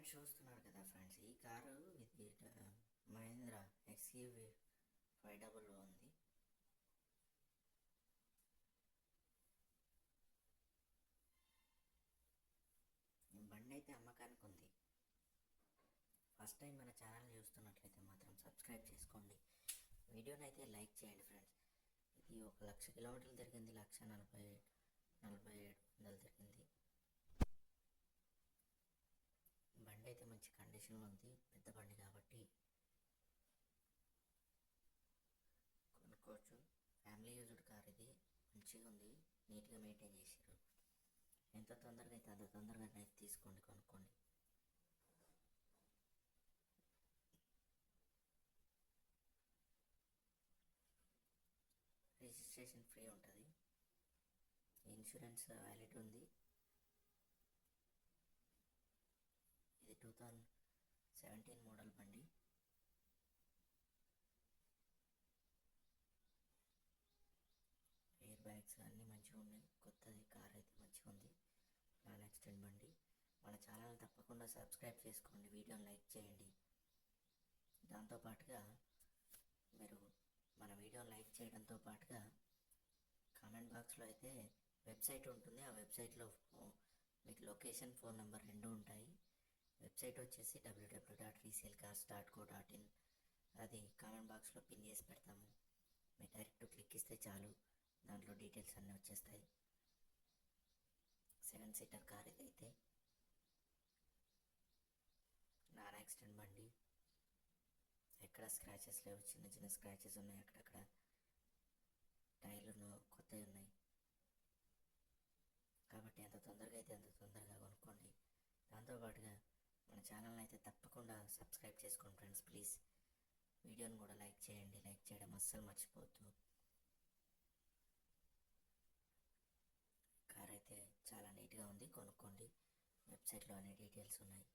Friends చూస్తున్నారు కదా friends ఈ కారు ఇది మహేంద్ర ఎక్స్యూవి ఫైవ్ డబుల్ ఉంది. బండి అయితే అమ్మకానికి ఉంది. ఫస్ట్ టైం మన ఛానల్ చూస్తున్నట్లయితే మాత్రం సబ్స్క్రైబ్ చేసుకోండి. వీడియోని అయితే లైక్ చేయండి ఫ్రెండ్స్ ఇది ఒక లక్ష కిలోమీటర్లు తిరిగింది లక్ష నలభై నలభై ఏడు వందలు తిరిగింది బండి అయితే మంచి కండిషన్లో ఉంది పెద్ద బండి కాబట్టి. కొనుక్కోవచ్చు. ఫ్యామిలీ యూజ్డ్ కార్ ఇది. మంచిగా ఉంది. నీట్గా మెయింటైన్ చేసారు ఎంత తొందరగా అయితే అంత తొందరగా అయితే తీసుకోండి కొనుక్కోండి. రిజిస్ట్రేషన్ ఫ్రీ ఉంటుంది. ఇన్సూరెన్స్ వ్యాలిడ్ ఉంది ఇది టూ థౌజండ్ సెవెంటీన్ మోడల్ బండి. ఎయిర్ బ్యాగ్స్ అన్నీ మంచిగా ఉన్నాయి. కొత్తది కార్ అయితే మంచిగా ఉంది. నాన్ యాక్సిడెంట్ బండి. మన ఛానల్ తప్పకుండా సబ్స్క్రైబ్ చేసుకోండి. వీడియోని లైక్ చేయండి. దాంతో పాటుగా మీరు మన వీడియోని లైక్ చేయడంతో పాటుగా కామెంట్ బాక్స్లో అయితే వెబ్సైట్ ఉంటుంది. ఆ వెబ్సైట్లో ఫో- మీకు లొకేషన్ ఫోన్ నెంబర్ రెండు ఉంటాయి. వెబ్సైట్ వచ్చేసి W W dot resale cars dot co dot in అది కామెంట్ బాక్స్లో పిన్ చేసి పెడతాము. మీరు డైరెక్ట్ క్లిక్ ఇస్తే చాలు. దాంట్లో డీటెయిల్స్ అన్నీ వచ్చేస్తాయి. సెవెన్ సీటర్ కార్ ఇదైతే. నాన్ యాక్సిడెంట్ బండి. ఎక్కడ స్క్రాచెస్ లేవు. చిన్న చిన్న స్క్రాచెస్ ఉన్నాయి అక్కడక్కడ. టైర్లు కొత్తవి ఉన్నాయి. కాబట్టి ఎంత తొందరగా అయితే అంత తొందరగా కొనుక్కోండి. దాంతోపాటుగా అయితే తప్పకుండా సబ్స్క్రైబ్ చేసుకోండి ఫ్రెండ్స్ ప్లీజ్ వీడియోని కూడా లైక్ చేయండి. లైక్ చేయడం అస్సలు మర్చిపోవద్దు. కార్ అయితే చాలా నీట్గా ఉంది. కొనుక్కోండి. వెబ్సైట్లో అన్ని డీటెయిల్స్ ఉన్నాయి.